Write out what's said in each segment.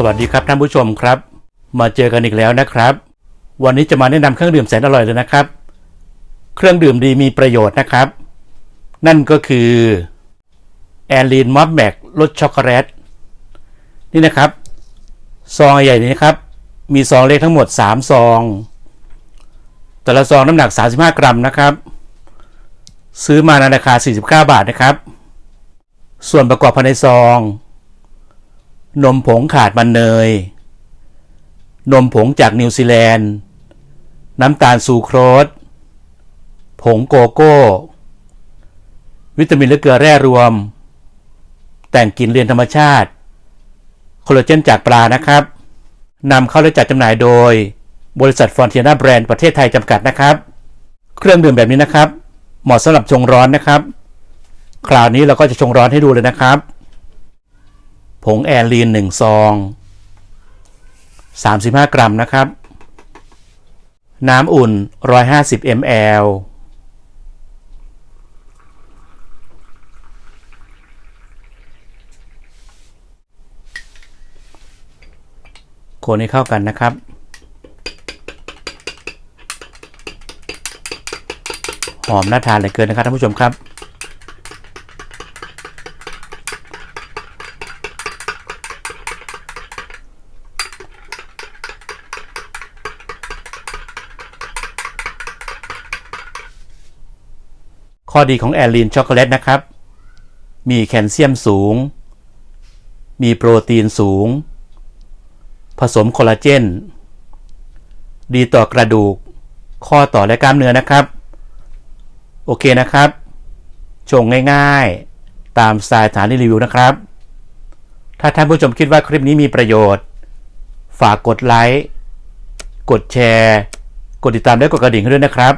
สวัสดีครับท่านผู้ชมครับ มาเจอกันอีกแล้วนะครับ วันนี้จะมาแนะนำเครื่องดื่มแสนอร่อยเลยนะครับ เครื่องดื่มดีมีประโยชน์นะครับ นั่นก็คือแอลลีนมอสแบกรสช็อกโกแลตนี่นะครับซองใหญ่นี้ครับ มีซองเล็กทั้งหมด 3 ซอง แต่ละซองน้ำหนัก 35 กรัมนะครับ ซื้อมาในราคา 49 บาทนะครับ ส่วนประกอบภายในซอง นมผงขาดมันเนย นมผงจากนิวซีแลนด์ น้ำตาลซูโครส ผงโกโก้ วิตามินและเกลือแร่รวม แต่งกลิ่นเรียนธรรมชาติโคลลาเจนจากปลานะครับนำเข้าและจัดจำหน่ายโดย บริษัทฟอนเทียนาแบรนด์ประเทศไทยจำกัดนะครับ เครื่องดื่มแบบนี้นะครับ เหมาะสำหรับชงร้อนนะครับ คราวนี้เราก็จะชงร้อนให้ดูเลยนะครับ ผงแอลลีน 1 ซอง 35 กรัมนะครับ น้ำอุ่น 150 ml คนให้เข้ากันนะครับหอมน่าทานเหลือเกินนะครับท่านผู้ชมครับ ข้อดีของแอลลีนช็อกโกแลตนะครับ มีแคลเซียมสูง มีโปรตีนสูง ผสมคอลลาเจน ดีต่อกระดูก ข้อต่อและกล้ามเนื้อนะครับ โอเคนะครับ ชงง่ายๆ ตามสไตล์ฐานรีวิวนะครับ ถ้าท่านผู้ชมคิดว่าคลิปนี้มีประโยชน์ ฝากกดไลค์ กดแชร์ กดติดตามและกดกระดิ่งให้ด้วยนะครับ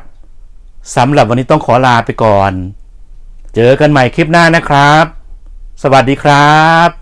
สำหรับวันนี้ต้องขอลาไปก่อน เจอกันใหม่คลิปหน้านะครับ สวัสดีครับ